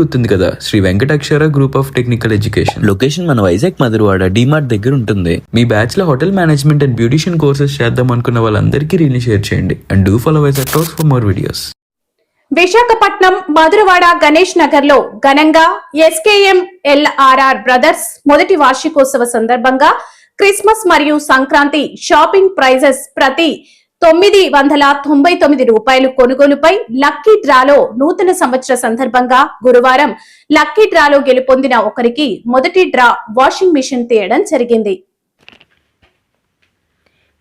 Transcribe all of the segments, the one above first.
గుర్తుంది కదా. Shri Venkateswara group of technical education location మన వైజాగ్ మధురవాడ డిమార్ట్ దగ్గర ఉంటుంది. మీ బ్యాచ్లో hotel management and beautician courses చేద్దాం అనుకున్న వాళ్ళందరికీ రీల్ని షేర్ చేయండి. And do follow Vizag talks for more videos Visakhapatnam Madhurawada Ganesh నగర్లో ఘనంగా ఎస్కేఎం ఎల్ఆర్ఆర్ బ్రదర్స్ మొదటి వార్షికోత్సవ సందర్భంగా క్రిస్మస్ మరియు సంక్రాంతి షాపింగ్ ప్రైజెస్ ప్రతి తొమ్మిది వందల తొంభై తొమ్మిది రూపాయలు కొనుగోలుపై లక్కీ డ్రాలో నూతన సంవత్సర సందర్భంగా గురువారం లక్కీ డ్రాలో గెలుపొందిన ఒకరికి మొదటి డ్రా వాషింగ్ మిషన్ తీయడం జరిగింది.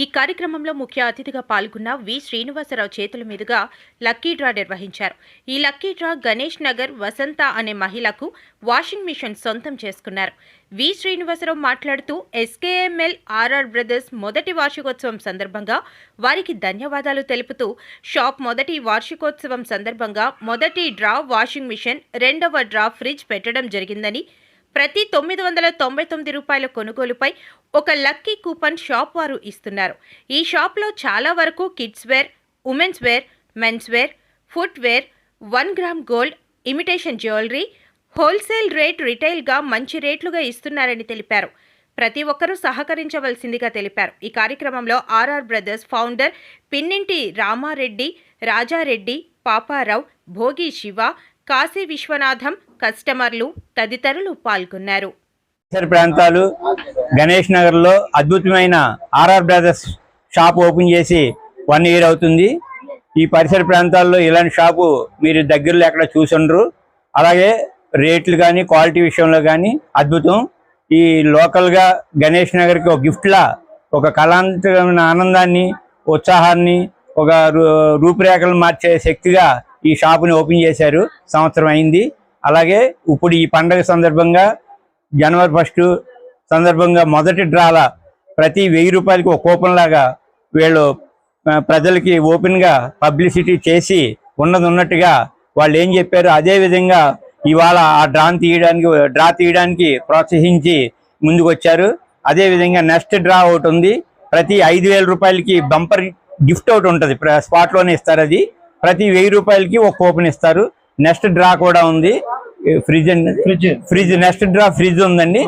ఈ కార్యక్రమంలో ముఖ్య అతిథిగా పాల్గొన్న వి. శ్రీనివాసరావు చేతుల మీదుగా లక్కీ డ్రా నిర్వహించారు. ఈ లక్కీ డ్రా గణేష్ నగర్ వసంత అనే మహిళకు వాషింగ్ మిషన్ సొంతం చేసుకున్నారు. వి. శ్రీనివాసరావు మాట్లాడుతూ ఎస్కేఎంఎల్ ఆర్ఆర్ బ్రదర్స్ మొదటి వార్షికోత్సవం సందర్భంగా వారికి ధన్యవాదాలు తెలుపుతూ షాప్ మొదటి వార్షికోత్సవం సందర్భంగా మొదటి డ్రా వాషింగ్ మిషన్ రెండవ డ్రా ఫ్రిడ్జ్ పెట్టడం జరిగిందని ప్రతి తొమ్మిది వందల తొంభై తొమ్మిది రూపాయల కొనుగోలుపై ఒక లక్కీ కూపన్ షాప్ వారు ఇస్తున్నారు. ఈ షాప్లో చాలా వరకు kids wear women's wear men's wear footwear one gram gold imitation jewellery wholesale rate రిటైల్గా మంచి రేట్లుగా ఇస్తున్నారని తెలిపారు. ప్రతి ఒక్కరూ సహకరించవలసిందిగా తెలిపారు. ఈ కార్యక్రమంలో RR brothers founder Pinninti Ramareddy Rajareddy Paparao Bhogi Siva Kasi Viswanatham కస్టమర్లు తదితరులు పాల్గొన్నారు. పరిసర ప్రాంతాలు గణేష్ నగర్లో అద్భుతమైన ఆర్ఆర్ బ్రదర్స్ షాప్ ఓపెన్ చేసి వన్ ఇయర్ అవుతుంది. ఈ పరిసర ప్రాంతాల్లో ఇలాంటి షాపు మీరు దగ్గరలో ఎక్కడ చూసుండ్రు. అలాగే రేట్లు కానీ క్వాలిటీ విషయంలో కానీ అద్భుతం. ఈ లోకల్గా గణేష్ నగర్కి ఒక గిఫ్ట్లా ఒక కళాంతమైన ఆనందాన్ని ఉత్సాహాన్ని ఒక రూ- రూపురేఖలు మార్చే శక్తిగా ఈ షాపుని ఓపెన్ చేశారు. సంవత్సరం అయింది. అలాగే ఇప్పుడు ఈ పండగ సందర్భంగా జనవరి ఫస్ట్ సందర్భంగా మొదటి డ్రాల ప్రతి వెయ్యి రూపాయలకి ఒక కూపన్ లాగా వీళ్ళు ప్రజలకి ఓపెన్గా పబ్లిసిటీ చేసి ఉన్నది ఉన్నట్టుగా వాళ్ళు ఏం చెప్పారు? అదే విధంగా ఇవాళ ఆ డ్రాన్ తీయడానికి డ్రా తీయడానికి ప్రోత్సహించి ముందుకు వచ్చారు అదే విధంగా నెక్స్ట్ డ్రా ఒకటి ఉంది. ప్రతి ఐదు వేల రూపాయలకి బంపర్ గిఫ్ట్ ఒకటి ఉంటుంది. స్పాట్లోనే ఇస్తారు అది. ప్రతి వెయ్యి రూపాయలకి ఒక కూపన్ ఇస్తారు. నెక్స్ట్ డ్రా కూడా ఉంది. Fridge fridge. Next draw fridge ఉందండి.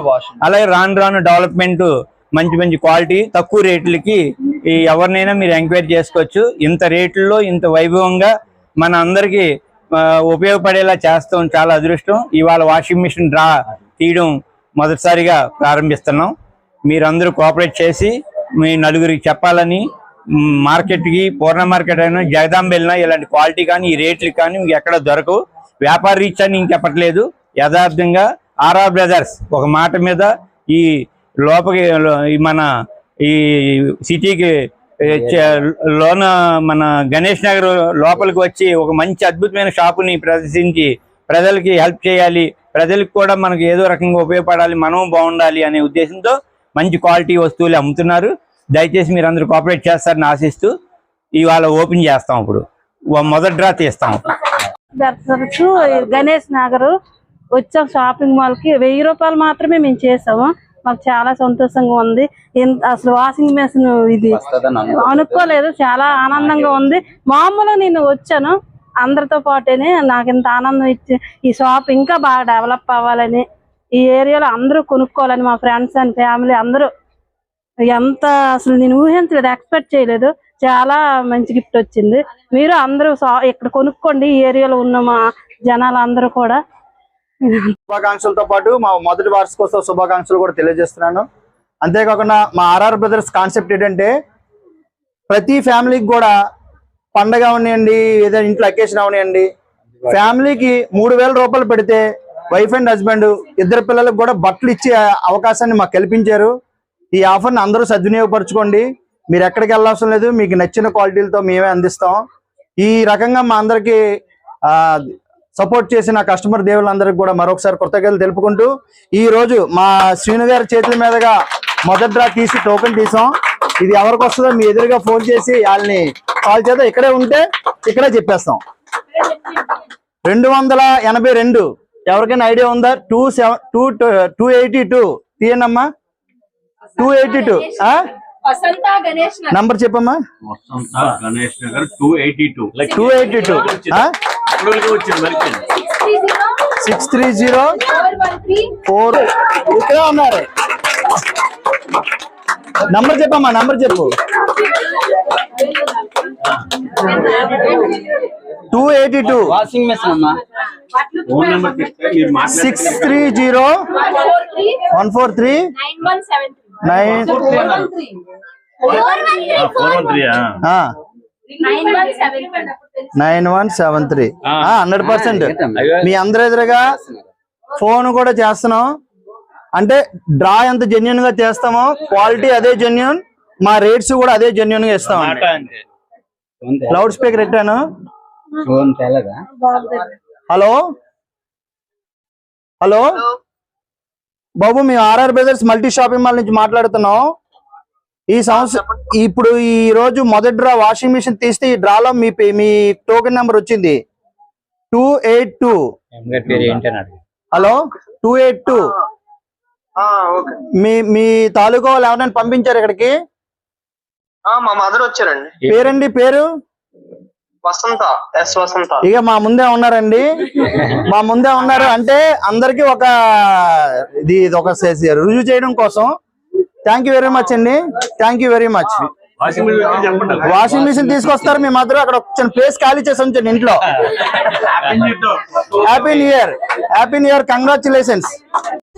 అలాగే రాను రాను డెవలప్మెంట్ మంచి మంచి క్వాలిటీ తక్కువ రేట్లకి ఈ ఎవరినైనా మీరు ఎంక్వైరీ చేసుకోవచ్చు. ఇంత రేట్లలో ఇంత వైభవంగా మన అందరికి ఉపయోగపడేలా చేస్తాం. చాలా అదృష్టం. ఇవాళ వాషింగ్ మిషన్ డ్రా తీయడం మొదటిసారిగా ప్రారంభిస్తున్నాం. మీరందరూ కోఆపరేట్ చేసి మీ నలుగురికి చెప్పాలని మార్కెట్కి పూర్ణ మార్కెట్ అయినా జగదాంబ వెళ్ళినా ఇలాంటి క్వాలిటీ కానీ ఈ రేట్లు కానీ మీకు ఎక్కడ దొరకవు. వ్యాపార రీచ్ అని ఇంకెప్పట్లేదు యథార్థంగా ఆర్ఆర్ బ్రదర్స్ ఒక మాట మీద ఈ లోపకి మన ఈ సిటీకి లోన మన గణేష్ నగర్ లోపలికి వచ్చి ఒక మంచి అద్భుతమైన షాపుని ప్రదర్శించి ప్రజలకి హెల్ప్ చేయాలి. ప్రజలకు కూడా మనకి ఏదో రకంగా ఉపయోగపడాలి మనం బాగుండాలి అనే ఉద్దేశంతో మంచి క్వాలిటీ వస్తువులు అమ్ముతున్నారు. దయచేసి మీరు అందరూ కోఆపరేట్ చేస్తారని ఆశిస్తూ ఇవాళ ఓపెన్ చేస్తాం ఇప్పుడు మొదటి డ్రా తీస్తాం. గణేష్ నగర్ వచ్చాం షాపింగ్ మాల్కి. వెయ్యి రూపాయలు మాత్రమే మేము చేసాము. మాకు చాలా సంతోషంగా ఉంది. ఇంత- అసలు వాషింగ్ మెషిన్ ఇది అనుకోలేదు. చాలా ఆనందంగా ఉంది. మామూలుగా నేను వచ్చాను. అందరితో పాటేనే నాకు ఇంత ఆనందం ఇచ్చి ఈ షాప్ ఇంకా బాగా డెవలప్ అవ్వాలని ఈ ఏరియాలో అందరూ కొనుక్కోవాలని మా ఫ్రెండ్స్ అండ్ ఫ్యామిలీ అందరూ ఎంత అసలు నేను ఊహించలేదు ఎక్స్పెక్ట్ చేయలేదు. చాలా మంచి గిఫ్ట్ వచ్చింది. మీరు అందరూ ఇక్కడ కొనుక్కోండి ఈ ఏరియాలో ఉన్న మా జనాలు అందరూ కూడా. శుభాకాంక్షలతో పాటు మా మొదటి వార్షికోత్సవ శుభాకాంక్షలు కూడా తెలియజేస్తున్నాను. అంతేకాకుండా మా ఆర్ఆర్ బ్రదర్స్ కాన్సెప్ట్ ఏంటంటే ప్రతి ఫ్యామిలీకి కూడా పండగ అవనియండి ఏదైనా ఇంట్లో అకేషన్ అవనియండి ఫ్యామిలీకి మూడు వేల రూపాయలు పెడితే వైఫ్ అండ్ హస్బెండ్ ఇద్దరు పిల్లలకు కూడా బట్టలు ఇచ్చే అవకాశాన్ని మాకు కల్పించారు. ఈ ఆఫర్ని అందరూ సద్వినియోగపరచుకోండి. మీరు ఎక్కడికి వెళ్ళవసరం లేదు. మీకు నచ్చిన క్వాలిటీలతో మేమే అందిస్తాం. ఈ రకంగా మా అందరికి సపోర్ట్ చేసిన కస్టమర్ దేవులందరికీ కూడా మరొకసారి కృతజ్ఞతలు తెలుపుకుంటూ ఈ రోజు మా శ్రీను గారి చేతుల మీదుగా మొదటి డ్రా తీసి టోకెన్ తీసాం. ఇది ఎవరికి వస్తుందో మీ ఎదురుగా ఫోన్ చేసి వాళ్ళని కాల్ చేద్దాం. ఇక్కడే ఉంటే ఇక్కడే చెప్పేస్తాం. రెండు వందల ఎనభై రెండు. ఎవరికైనా ఐడియా ఉందా? Two seven two two eighty two. తీయనమ్మా two eighty two. Number చెప్పమ్మా. Vasantha Ganesh Nagar two eighty two. Two eighty two. వచ్చింది మరి సిక్స్ త్రీ జీరో. ఫోర్. ఇక్కడే ఉన్నారు. నంబర్ చెప్పమ్మా నంబర్ చెప్పు. Two eighty two. Washing machine అమ్మా. Phone number చెప్తే మీరు మాట్లాడే six three zero. One four three. Nine nine one seven three hundred percent మీ అందరి ఎదురుగా ఫోన్ కూడా చేస్తున్నాం. అంటే డ్రా ఎంత జెన్యున్గా చేస్తామో క్వాలిటీ అదే జెన్యున్ మా రేట్స్ కూడా అదే జెన్యున్గా ఇస్తాం లౌడ్ స్పీకర్ పెట్టాను ఫోన్ తెలదా హలో? హలో. బాబు మేము RR brothers multi shopping mall నుంచి మాట్లాడుతున్నాం. ఈ సంవత్సరం ఇప్పుడు ఈ రోజు మొదటి డ్రా వాషింగ్ మిషన్ తీస్తే ఈ డ్రాలో మీ పే- మీ టోకెన్ నెంబర్ వచ్చింది. Two eight two. Hello? Two eight two. మీ మీ తాలూకా వాళ్ళు ఎవరైనా పంపించారు ఇక్కడికి? ఆ, మా మదర్ వచ్చారండి. పేరండి పేరు? వసంత ఎస్ వసంత. ఇక మా ముందే ఉన్నారండి. మా ముందే ఉన్నారు అంటే అందరికి ఒక ఇది ఇది ఒక సే- రుజువు చేయడం కోసం. థ్యాంక్ యూ వెరీ మచ్ అండి. Thank you very much washing machine చెప్పండి. వాషింగ్ మిషన్ తీసుకొస్తారు మీ మధ్య అక్కడ ఒక చిన్న ప్లేస్ ఖాళీ చేసి ఉంచండి ఇంట్లో. Happy new year happy new year congratulations